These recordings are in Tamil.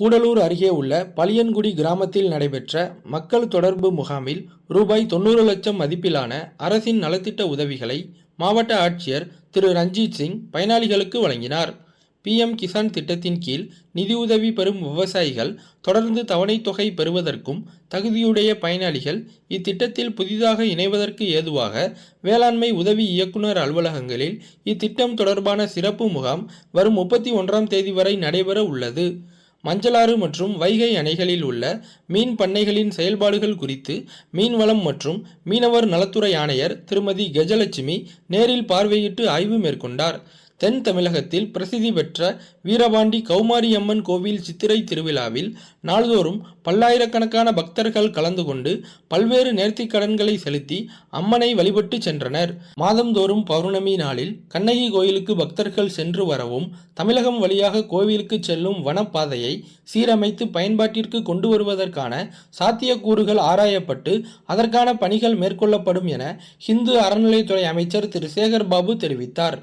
கூடலூர் அருகே உள்ள பளியன்குடி கிராமத்தில் நடைபெற்ற மக்கள் தொடர்பு முகாமில் ரூபாய் தொண்ணூறு லட்சம் மதிப்பிலான அரசின் நலத்திட்ட உதவிகளை மாவட்ட ஆட்சியர் திரு. ரஞ்சித் சிங் பயனாளிகளுக்கு வழங்கினார். பிஎம் கிசான் திட்டத்தின் கீழ் நிதியுதவி பெறும் விவசாயிகள் தொடர்ந்து தவணைத் தொகை பெறுவதற்கும் தகுதியுடைய பயனாளிகள் இத்திட்டத்தில் புதிதாக இணைவதற்கு ஏதுவாக வேளாண்மை உதவி இயக்குனர் அலுவலகங்களில் இத்திட்டம் தொடர்பான சிறப்பு முகாம் வரும் முப்பத்தி ஒன்றாம் தேதி வரை நடைபெற உள்ளது. மஞ்சளாறு மற்றும் வைகை அணைகளில் உள்ள மீன் பண்ணைகளின் செயல்பாடுகள் குறித்து மீன்வளம் மற்றும் மீனவர் நலத்துறை ஆணையர் திருமதி கஜலட்சுமி நேரில் பார்வையிட்டு ஆய்வு மேற்கொண்டார். தென் தமிழகத்தில் பிரசித்தி பெற்ற வீரபாண்டி கௌமாரியம்மன் கோவில் சித்திரை திருவிழாவில் நாள்தோறும் பல்லாயிரக்கணக்கான பக்தர்கள் கலந்து கொண்டு பல்வேறு நேர்த்திக் கடன்களை செலுத்தி அம்மனை வழிபட்டு சென்றனர். மாதந்தோறும் பௌர்ணமி நாளில் கண்ணகி கோயிலுக்கு பக்தர்கள் சென்று வரவும் தமிழகம் வழியாக கோவிலுக்கு செல்லும் வனப்பாதையை சீரமைத்து பயன்பாட்டிற்கு கொண்டு வருவதற்கான சாத்தியக்கூறுகள் ஆராயப்பட்டு அதற்கான பணிகள் மேற்கொள்ளப்படும் என இந்து அறநிலைத்துறை அமைச்சர் திரு. சேகர் பாபு தெரிவித்தார்.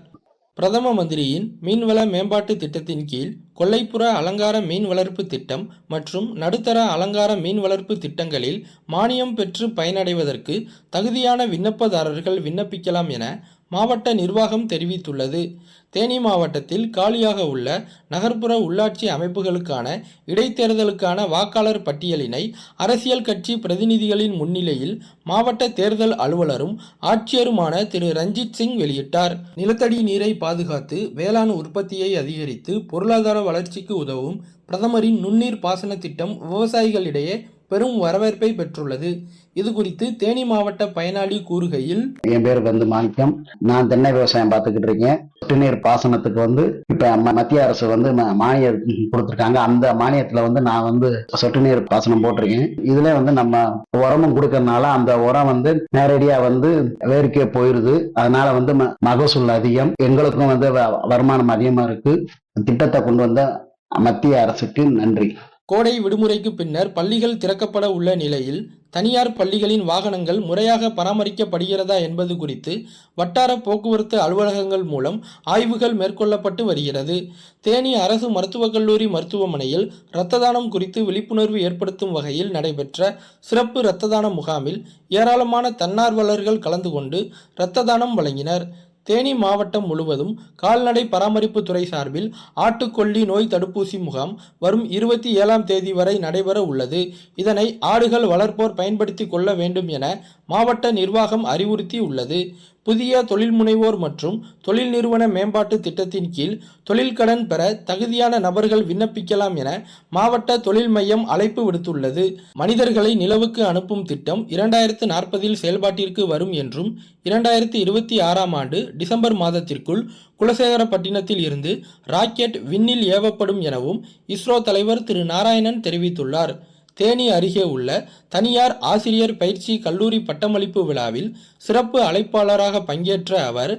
பிரதம மந்திரியின் மீன்வள மேம்பாட்டு திட்டத்தின் கீழ் கொல்லைப்புற அலங்கார மீன் வளர்ப்பு திட்டம் மற்றும் நடுத்தர அலங்கார மீன் வளர்ப்பு திட்டங்களில் மானியம் பெற்று பயனடைவதற்கு தகுதியான விண்ணப்பதாரர்கள் விண்ணப்பிக்கலாம் என மாவட்ட நிர்வாகம் தெரிவித்துள்ளது. தேனி மாவட்டத்தில் காலியாக உள்ள நகர்ப்புற உள்ளாட்சி அமைப்புகளுக்கான இடைத்தேர்தலுக்கான வாக்காளர் பட்டியலினை அரசியல் கட்சி பிரதிநிதிகளின் முன்னிலையில் மாவட்ட தேர்தல் அலுவலரும் ஆட்சியருமான திரு. ரஞ்சித் சிங் வெளியிட்டார். நிலத்தடி நீரை பாதுகாத்து வேளாண் உற்பத்தியை அதிகரித்து பொருளாதார வளர்ச்சிக்கு உதவும் பிரதமரின் நுண்ணீர் பாசன திட்டம் விவசாயிகளிடையே பெரும் வரவேற்பை பெற்றுள்ளது. இது குறித்து தேனி மாவட்ட பயனாளி கூறுகையில் என் பேர் வந்து மாணிக்கம். நான் தென்னை விவசாயம் பார்த்துக்கிட்டு இருக்கேன். சொட்டு நீர் பாசனத்துக்கு வந்து இப்ப மத்திய அரசு வந்து மானியம் கொடுத்துருக்காங்க. அந்த மானியத்துல வந்து நான் வந்து சொட்டு நீர் பாசனம் போட்டிருக்கேன். இதுல வந்து நம்ம உரமும் கொடுக்கறதுனால அந்த உரம் வந்து நேரடியா வந்து வேர்க்கே போயிருது. அதனால வந்து ம- மகசூல் அதிகம். எங்களுக்கும் வந்து வ- வருமானம் அதிகமா இருக்கு. திட்டத்தை கொண்டு வந்த மத்திய அரசுக்கு நன்றி. கோடை விடுமுறைக்கு பின்னர் பள்ளிகள் திறக்கப்பட உள்ள நிலையில் தனியார் பள்ளிகளின் வாகனங்கள் முறையாக பராமரிக்கப்படுகிறதா என்பது குறித்து வட்டார போக்குவரத்து அலுவலகங்கள் மூலம் ஆய்வுகள் மேற்கொள்ளப்பட்டு வருகிறது. தேனி அரசு மருத்துவக் கல்லூரி மருத்துவமனையில் இரத்த தானம் குறித்து விழிப்புணர்வு ஏற்படுத்தும் வகையில் நடைபெற்ற சிறப்பு இரத்த தான முகாமில் ஏராளமான தன்னார்வலர்கள் கலந்து கொண்டு இரத்த தானம் வழங்கினர். தேனி மாவட்டம் முழுவதும் கால்நடை பராமரிப்பு துறை சார்பில் ஆட்டுக்கொல்லி நோய் தடுப்பூசி முகாம் வரும் இருபத்தி ஏழாம் தேதி வரை நடைபெற உள்ளது. இதனை ஆடுகள் வளர்ப்போர் பயன்படுத்தி கொள்ள வேண்டும் என மாவட்ட நிர்வாகம் அறிவுறுத்தி உள்ளது புதிய தொழில் முனைவோர் மற்றும் தொழில் நிறுவன மேம்பாட்டு திட்டத்தின் கீழ் தொழில் கடன் பெற தகுதியான நபர்கள் விண்ணப்பிக்கலாம் என மாவட்ட தொழில் மையம் அழைப்பு விடுத்துள்ளது. மனிதர்களை நிலவுக்கு அனுப்பும் திட்டம் இரண்டாயிரத்து நாற்பதில் செயல்பாட்டிற்கு வரும் என்றும் இரண்டாயிரத்து இருபத்தி ஆறாம் ஆண்டு டிசம்பர் மாதத்திற்குள் குலசேகரப்பட்டினத்தில் இருந்து ராக்கெட் விண்ணில் ஏவப்படும் எனவும் இஸ்ரோ தலைவர் திரு நாராயணன் தெரிவித்துள்ளார். தேனி அருகே உள்ள தனியார் ஆசிரியர் பயிற்சி கல்லூரி பட்டமளிப்பு விழாவில் சிறப்பு அழைப்பாளராக பங்கேற்ற அவர்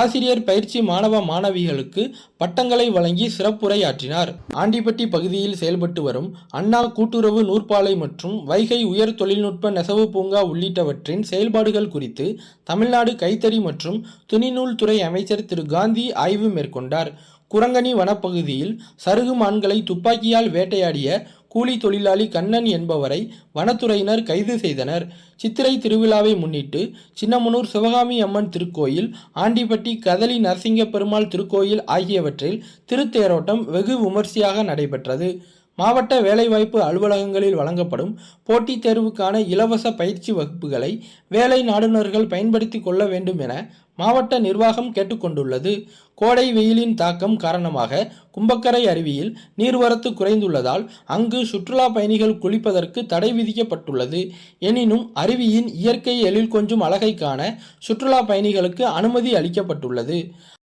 ஆசிரியர் பயிற்சி மாணவ மாணவிகளுக்கு பட்டங்களை வழங்கி சிறப்புரையாற்றினார். ஆண்டிப்பட்டி பகுதியில் செயல்பட்டு வரும் அண்ணா கூட்டுறவு நூற்பாலை மற்றும் வைகை உயர் தொழில்நுட்ப நெசவு பூங்கா உள்ளிட்டவற்றின் செயல்பாடுகள் குறித்து தமிழ்நாடு கைத்தறி மற்றும் துணிநூல் துறை அமைச்சர் திரு காந்தி ஆய்வு மேற்கொண்டார். குரங்கணி வனப்பகுதியில் சருகு மான்களை துப்பாக்கியால் வேட்டையாடிய கூலி தொழிலாளி கண்ணன் என்பவரை வனத்துறையினர் கைது செய்தனர். சித்திரை திருவிழாவை முன்னிட்டு சின்னமனூர் சிவகாமி அம்மன் திருக்கோயில் ஆண்டிப்பட்டி கதலி நரசிங்க பெருமாள் திருக்கோயில் ஆகியவற்றில் திருத்தேரோட்டம் வெகு விமர்சையாக நடைபெற்றது. மாவட்ட வேலைவாய்ப்பு அலுவலகங்களில் வழங்கப்படும் போட்டித் தேர்வுக்கான இலவச பயிற்சி வகுப்புகளை வேலை நாடுநர்கள் பயன்படுத்தி கொள்ள வேண்டும் என மாவட்ட நிர்வாகம் கேட்டுக்கொண்டுள்ளது. கோடை வெயிலின் தாக்கம் காரணமாக கும்பக்கரை அருவியில் நீர்வரத்து குறைந்துள்ளதால் அங்கு சுற்றுலா பயணிகள் குளிப்பதற்கு தடை விதிக்கப்பட்டுள்ளது. எனினும் அருவியின் இயற்கை எழில் கொஞ்சும் அழகை காண சுற்றுலா பயணிகளுக்கு அனுமதி அளிக்கப்பட்டுள்ளது.